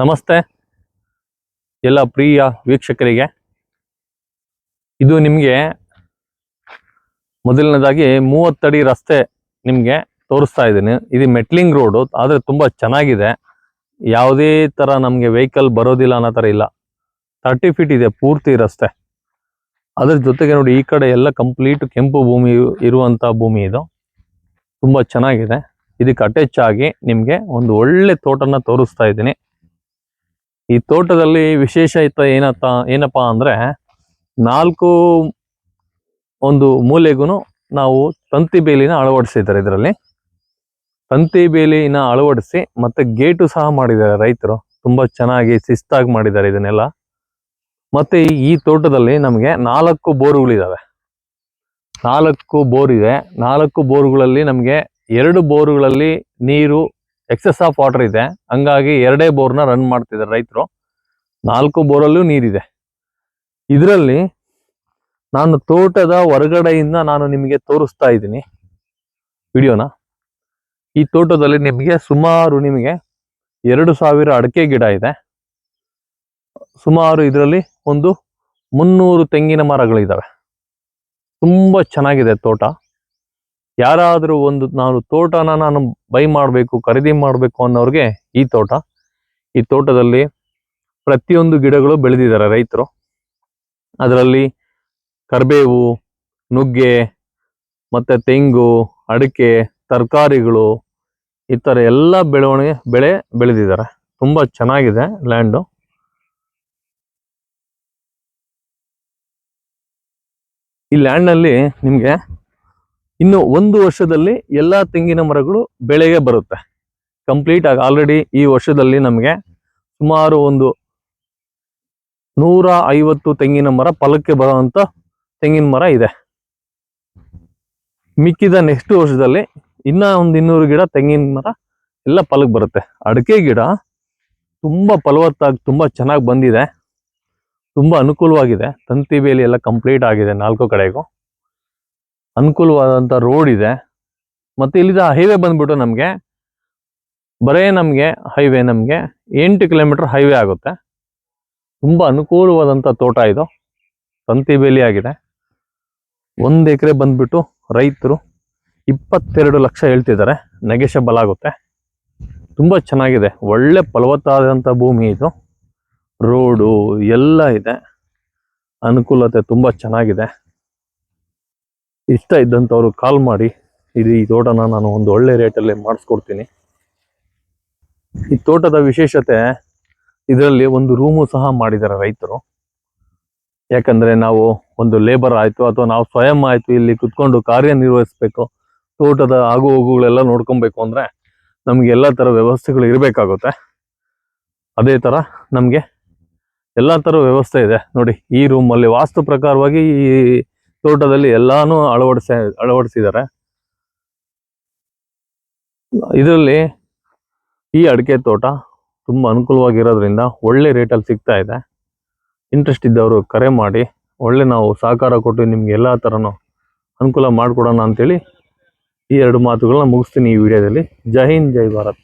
ನಮಸ್ತೆ. ಎಲ್ಲ ಪ್ರಿಯ ವೀಕ್ಷಕರಿಗೆ. ಇದು ನಿಮಗೆ ಮೊದಲನೇದಾಗಿ ಮೂವತ್ತಡಿ ರಸ್ತೆ ನಿಮಗೆ ತೋರಿಸ್ತಾ ಇದ್ದೀನಿ. ಇದು ಮೆಟ್ಲಿಂಗ್ ರೋಡು, ಆದರೆ ತುಂಬ ಚೆನ್ನಾಗಿದೆ. ಯಾವುದೇ ಥರ ನಮಗೆ ವೆಹಿಕಲ್ ಬರೋದಿಲ್ಲ ಅನ್ನೋ ಥರ ಇಲ್ಲ. ತರ್ಟಿ ಫೀಟ್ ಇದೆ ಪೂರ್ತಿ ರಸ್ತೆ. ಅದ್ರ ಜೊತೆಗೆ ನೋಡಿ ಈ ಕಡೆ ಎಲ್ಲ ಕಂಪ್ಲೀಟ್ ಕೆಂಪು ಭೂಮಿ ಇರುವಂಥ ಭೂಮಿ ಇದು. ತುಂಬ ಚೆನ್ನಾಗಿದೆ. ಇದಕ್ಕೆ ಅಟ್ಯಾಚ್ ಆಗಿ ನಿಮಗೆ ಒಂದು ಒಳ್ಳೆ ತೋಟನ ತೋರಿಸ್ತಾ ಇದ್ದೀನಿ. ಈ ತೋಟದಲ್ಲಿ ವಿಶೇಷ ಇತ್ತ ಏನತ್ತ, ಏನಪ್ಪಾ ಅಂದ್ರೆ ನಾಲ್ಕು ಒಂದು ಮೂಲೆಗೂ ನಾವು ತಂತಿ ಬೇಲಿನ ಅಳವಡಿಸಿದ್ದಾರೆ ಇದರಲ್ಲಿ. ತಂತಿ ಬೇಲಿನ ಅಳವಡಿಸಿ ಮತ್ತೆ ಗೇಟು ಸಹ ಮಾಡಿದ್ದಾರೆ ರೈತರು. ತುಂಬಾ ಚೆನ್ನಾಗಿ ಶಿಸ್ತಾಗಿ ಮಾಡಿದ್ದಾರೆ ಇದನ್ನೆಲ್ಲ. ಮತ್ತೆ ಈ- ತೋಟದಲ್ಲಿ ನಮಗೆ ನಾಲ್ಕು ಬೋರುಗಳಿದಾವೆ. ನಾಲ್ಕು ಬೋರ್ ಇದೆ ನಾಲ್ಕು ಬೋರುಗಳಲ್ಲಿ ನಮಗೆ ಎರಡು ಬೋರುಗಳಲ್ಲಿ ನೀರು ಎಕ್ಸೆಸ್ ಆಫ್ ವಾಟರ್ ಇದೆ. ಹಂಗಾಗಿ ಎರಡೇ ಬೋರ್ನ ರನ್ ಮಾಡ್ತಿದ್ದಾರೆ ರೈತರು. ನಾಲ್ಕು ಬೋರಲ್ಲೂ ನೀರಿದೆ. ಇದರಲ್ಲಿ ನಾನು ತೋಟದ ಹೊರಗಡೆಯಿಂದ ನಾನು ನಿಮಗೆ ತೋರಿಸ್ತಾ ಇದ್ದೀನಿ ವಿಡಿಯೋನ. ಈ ತೋಟದಲ್ಲಿ ನಿಮಗೆ ಸುಮಾರು ನಿಮಗೆ ಎರಡು ಸಾವಿರ ಅಡಕೆ ಗಿಡ ಇದೆ. ಸುಮಾರು ಇದರಲ್ಲಿ ಒಂದು ಮುನ್ನೂರು ತೆಂಗಿನ ಮರಗಳಿದ್ದಾವೆ ತುಂಬ ಚೆನ್ನಾಗಿದೆ ತೋಟ. ಯಾರಾದರೂ ಒಂದು ನಾನು ತೋಟನ ನಾನು ಬೈ ಮಾಡಬೇಕು, ಖರೀದಿ ಮಾಡಬೇಕು ಅನ್ನೋರಿಗೆ ಈ ತೋಟ, ಈ ತೋಟದಲ್ಲಿ ಪ್ರತಿಯೊಂದು ಗಿಡಗಳು ಬೆಳೆದಿದ್ದಾರೆ ರೈತರು. ಅದರಲ್ಲಿ ಕರಿಬೇವು, ನುಗ್ಗೆ, ಮತ್ತು ತೆಂಗು, ಅಡಿಕೆ, ತರಕಾರಿಗಳು, ಈ ಥರ ಎಲ್ಲ ಬೆಳವಣಿಗೆ ಬೆಳೆ ಬೆಳೆದಿದ್ದಾರೆ. ತುಂಬ ಚೆನ್ನಾಗಿದೆ ಲ್ಯಾಂಡು. ಈ ಲ್ಯಾಂಡ್ನಲ್ಲಿ ನಿಮಗೆ ಇನ್ನು ಒಂದು ವರ್ಷದಲ್ಲಿ ಎಲ್ಲ ತೆಂಗಿನ ಮರಗಳು ಬೆಳೆಗೆ ಬರುತ್ತೆ. ಕಂಪ್ಲೀಟ್ ಆಗಿ ಆಲ್ರೆಡಿ ಈ ವರ್ಷದಲ್ಲಿ ನಮಗೆ ಸುಮಾರು ಒಂದು ನೂರ ಐವತ್ತು ತೆಂಗಿನ ಮರ ಫಲಕ್ಕೆ ಬರುವಂತ ತೆಂಗಿನ ಮರ ಇದೆ. ಮಿಕ್ಕಿದ ನೆಕ್ಸ್ಟ್ ವರ್ಷದಲ್ಲಿ ಇನ್ನ ಒಂದು ಇನ್ನೂರು ಗಿಡ ತೆಂಗಿನ ಮರ ಎಲ್ಲ ಫಲಕ್ಕೆ ಬರುತ್ತೆ. ಅಡಿಕೆ ಗಿಡ ತುಂಬಾ ಫಲವತ್ತಾಗಿ ತುಂಬಾ ಚೆನ್ನಾಗಿ ಬಂದಿದೆ. ತುಂಬಾ ಅನುಕೂಲವಾಗಿದೆ. ತಂತಿ ಬೇಲಿ ಎಲ್ಲ ಕಂಪ್ಲೀಟ್ ಆಗಿದೆ ನಾಲ್ಕು ಕಡೆಗೂ. ಅನುಕೂಲವಾದಂತ ರೋಡ್ ಇದೆ. ಮತ್ತು ಇಲ್ಲಿದ ಹೈವೇ ಬಂದ್ಬಿಟ್ಟು ನಮಗೆ ಬರೇ ನಮಗೆ ಹೈವೇ ನಮಗೆ ಎಂಟು ಕಿಲೋಮೀಟ್ರ್ ಹೈವೇ ಆಗುತ್ತೆ. ತುಂಬ ಅನುಕೂಲವಾದಂಥ ತೋಟ ಇದು. ತಂತಿ ಬೇಲಿ ಆಗಿದೆ. ಒಂದು ಎಕರೆ ಬಂದ್ಬಿಟ್ಟು ರೈತರು ಇಪ್ಪತ್ತೆರಡು ಲಕ್ಷ ಹೇಳ್ತಿದ್ದಾರೆ. ನೆಗೆಷಬಲ್ ಆಗುತ್ತೆ. ತುಂಬ ಚೆನ್ನಾಗಿದೆ. ಒಳ್ಳೆ ಫಲವತ್ತಾದಂಥ ಭೂಮಿ ಇದು. ರೋಡು ಎಲ್ಲ ಇದೆ. ಅನುಕೂಲತೆ ತುಂಬ ಚೆನ್ನಾಗಿದೆ. ಇಷ್ಟ ಇದ್ದಂಥವ್ರು ಕಾಲ್ ಮಾಡಿ ಇದು ಈ ತೋಟನ ನಾನು ಒಂದು ಒಳ್ಳೆ ರೇಟಲ್ಲಿ ಮಾಡಿಸ್ಕೊಡ್ತೀನಿ. ಈ ತೋಟದ ವಿಶೇಷತೆ, ಇದರಲ್ಲಿ ಒಂದು ರೂಮು ಸಹ ಮಾಡಿದ್ದಾರೆ ರೈತರು. ಯಾಕಂದ್ರೆ ನಾವು ಒಂದು ಲೇಬರ್ ಆಯ್ತು, ಅಥವಾ ನಾವು ಸ್ವಯಂ ಆಯ್ತು, ಇಲ್ಲಿ ಕುತ್ಕೊಂಡು ಕಾರ್ಯನಿರ್ವಹಿಸಬೇಕು, ತೋಟದ ಆಗು ಹೋಗುಗಳೆಲ್ಲ ನೋಡ್ಕೊಬೇಕು ಅಂದ್ರೆ ನಮಗೆ ಎಲ್ಲ ತರ ವ್ಯವಸ್ಥೆಗಳು ಇರಬೇಕಾಗುತ್ತೆ. ಅದೇ ತರ ನಮಗೆ ಎಲ್ಲ ತರ ವ್ಯವಸ್ಥೆ ಇದೆ. ನೋಡಿ, ಈ ರೂಮಲ್ಲಿ ವಾಸ್ತು ಪ್ರಕಾರವಾಗಿ ಈ ತೋಟದಲ್ಲಿ ಎಲ್ಲಾನು ಅಳವಡಿಸ ಅಳವಡಿಸಿದ್ದಾರೆ ಇದರಲ್ಲಿ ಈ ಅಡಿಕೆ ತೋಟ ತುಂಬಾ ಅನುಕೂಲವಾಗಿರೋದ್ರಿಂದ ಒಳ್ಳೆ ರೇಟಲ್ಲಿ ಸಿಗ್ತಾ ಇದೆ. ಇಂಟ್ರೆಸ್ಟ್ ಇದ್ದವರು ಕರೆ ಮಾಡಿ, ಒಳ್ಳೆ ನಾವು ಸಹಕಾರ ಕೊಟ್ಟು ನಿಮ್ಗೆ ಎಲ್ಲ ತರನು ಅನುಕೂಲ ಮಾಡಿಕೊಡೋಣ ಅಂತೇಳಿ ಈ ಎರಡು ಮಾತುಗಳನ್ನ ಮುಗಿಸ್ತೀನಿ ಈ ವಿಡಿಯೋದಲ್ಲಿ. ಜೈ ಹಿಂದ್, ಜೈ ಭಾರತ್.